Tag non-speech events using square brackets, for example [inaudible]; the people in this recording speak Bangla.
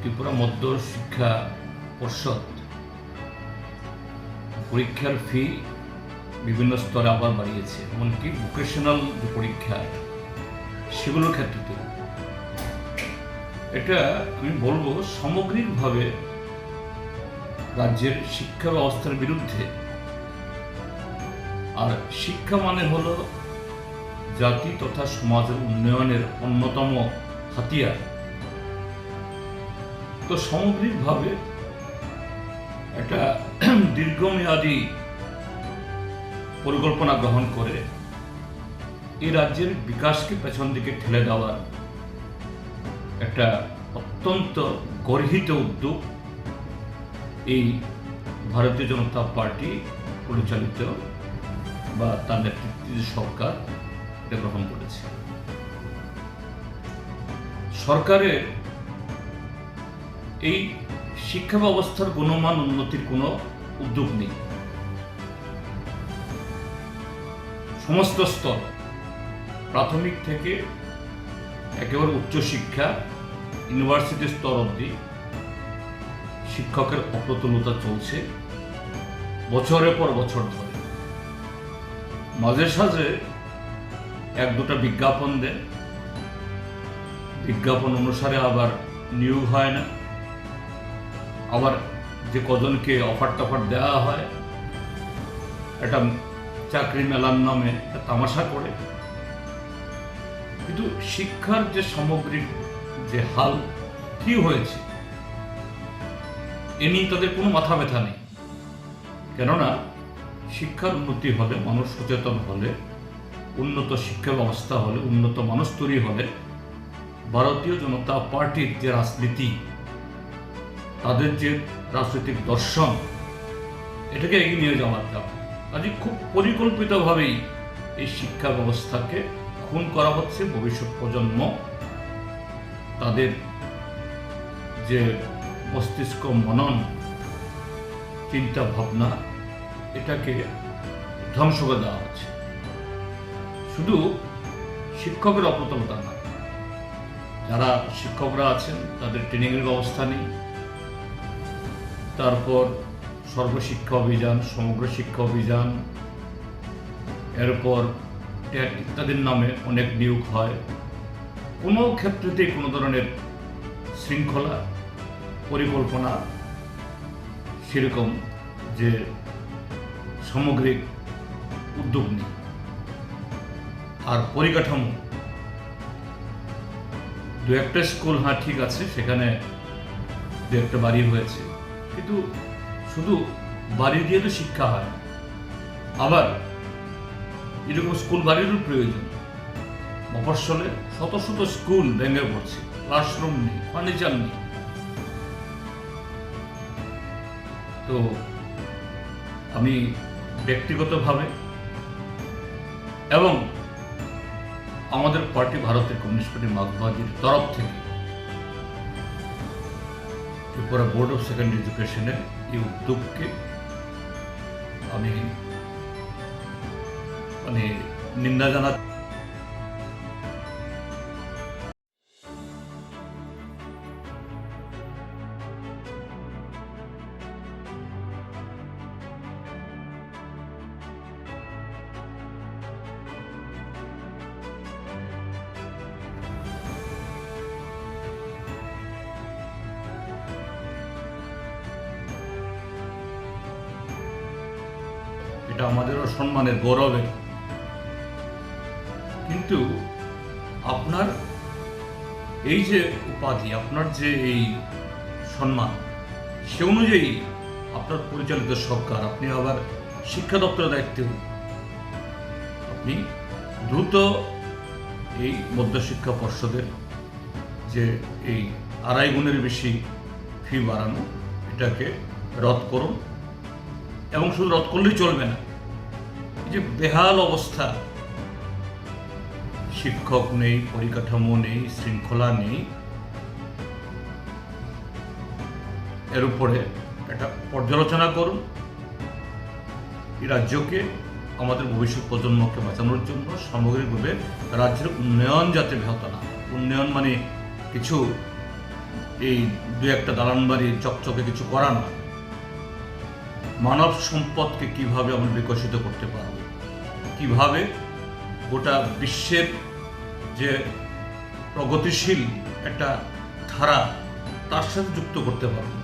ত্রিপুরা মধ্য শিক্ষা পর্ষদ পরীক্ষার ফি বিভিন্ন স্তরে আবার বাড়িয়েছে, এমনকি ভোকেশনাল যে পরীক্ষা সেগুলোর ক্ষেত্রে এটা আমি বলব সামগ্রিকভাবে রাজ্যের শিক্ষা ব্যবস্থার বিরুদ্ধে। আর শিক্ষা মানে হলো জাতি তথা সমাজের উন্নয়নের অন্যতম হাতিয়ার। তো সামগ্রিকভাবে একটা [clears throat] দীর্ঘমেয়াদী পরিকল্পনা গ্রহণ করে এই রাজ্যের বিকাশকে পেছন দিকে ঠেলে দেওয়ার একটা অত্যন্ত গর্হিত উদ্যোগ এই ভারতীয় জনতা পার্টি পরিচালিত বা তার নেতৃত্বে যে সরকার, এটা গ্রহণ করেছে। সরকারের এই শিক্ষা ব্যবস্থার গুণমান উন্নতির কোনো উদ্যোগ নেই। সমস্ত স্তর, প্রাথমিক থেকে একেবারে উচ্চশিক্ষা ইউনিভার্সিটি স্তর অবধি শিক্ষকের অপ্রতুলতা চলছে বছরের পর বছর ধরে। মাঝে সাঝে এক দুটা বিজ্ঞাপন দেন। বিজ্ঞাপন অনুসারে আবার নিয়োগ হয় না। আবার যে কজনকে অফার টফার দেওয়া হয়, একটা চাকরি মেলার নামে তামাশা করে। কিন্তু শিক্ষার যে সামগ্রিক যে হাল, কি হয়েছে? এ নিয়ে তাদের কোনো মাথা ব্যথা নেই। কেননা, শিক্ষার উন্নতি হলে, মানুষ সচেতন হলে, উন্নত শিক্ষা ব্যবস্থা হলে, উন্নত মানুষ তৈরি হলে, ভারতীয় জনতা পার্টির যে রাজনীতি তাদের যে রাজনৈতিক দর্শন, এটাকে এগিয়ে নিয়ে যাওয়ার যাবে কাজে খুব পরিকল্পিতভাবেই এই শিক্ষা ব্যবস্থাকে খুন করা হচ্ছে ভবিষ্যৎ প্রজন্ম। তাদের যে মস্তিষ্ক মনন চিন্তা ভাবনা, এটাকে ধ্বংস করে দেওয়া হচ্ছে। শুধু শিক্ষকের অপ্রতুলতা না যারা শিক্ষকরা আছেন, তাদের ট্রেনিংয়ের ব্যবস্থা নেই তারপর সর্বশিক্ষা অভিযান, সমগ্র শিক্ষা অভিযান, এরপর ট্যাট ইত্যাদির নামে অনেক নিয়োগ হয়। কোনো ক্ষেত্রেতেই কোনো ধরনের শৃঙ্খলা, পরিকল্পনা সেরকম যে সামগ্রিক উদ্যোগ নেই। আর পরিকাঠামো, দু একটা স্কুল হ্যাঁ ঠিক আছে, সেখানে দু একটা বাড়ি হয়েছে। কিন্তু শুধু বাড়ি দিয়ে তো শিক্ষা হয়। আবার এরকম স্কুল বাড়িরও প্রয়োজন। মফস্বলে শত শত স্কুল ভেঙে পড়ছে। ক্লাসরুম নেই ফার্নিচার নেই। তো আমি ব্যক্তিগতভাবে এবং আমাদের পার্টি ভারতের কমিউনিস্ট পার্টি মার্কসবাদীর তরফ থেকে ত্রিপুরা বোর্ড অফ সেকেন্ডারি এডুকেশনের এই উদ্যোগকে আমি মানে নিন্দা জানা এটা আমাদেরও সম্মানের গৌরবের কিন্তু আপনার এই যে উপাধি, আপনার যে এই সম্মান, সে অনুযায়ী আপনার পরিচালিত সরকার, আপনি আবার শিক্ষা দপ্তরের দায়িত্বে আপনি দ্রুত এই মধ্যশিক্ষা পর্ষদের যে এই আড়াই গুণের বেশি ফি বাড়ানো, এটাকে রদ করুন। এবং শুধু রদ করলেই চলবে না যে বেহাল অবস্থা। শিক্ষক নেই, পরিকাঠামো নেই, শৃঙ্খলা নেই। এর উপরে একটা পর্যালোচনা করুন। এই রাজ্যকে, আমাদের ভবিষ্যৎ প্রজন্মকে বাঁচানোর জন্য সামগ্রিকভাবে রাজ্যের উন্নয়ন যাতে ব্যাহত না উন্নয়ন মানে কিছু, এই দু একটা দালান বাড়ি চকচকে কিছু করা না মানব সম্পদকে কীভাবে আমরা বিকশিত করতে পারব? কীভাবে গোটা বিশ্বের যে প্রগতিশীল একটা ধারা, তার সাথে যুক্ত করতে পারব?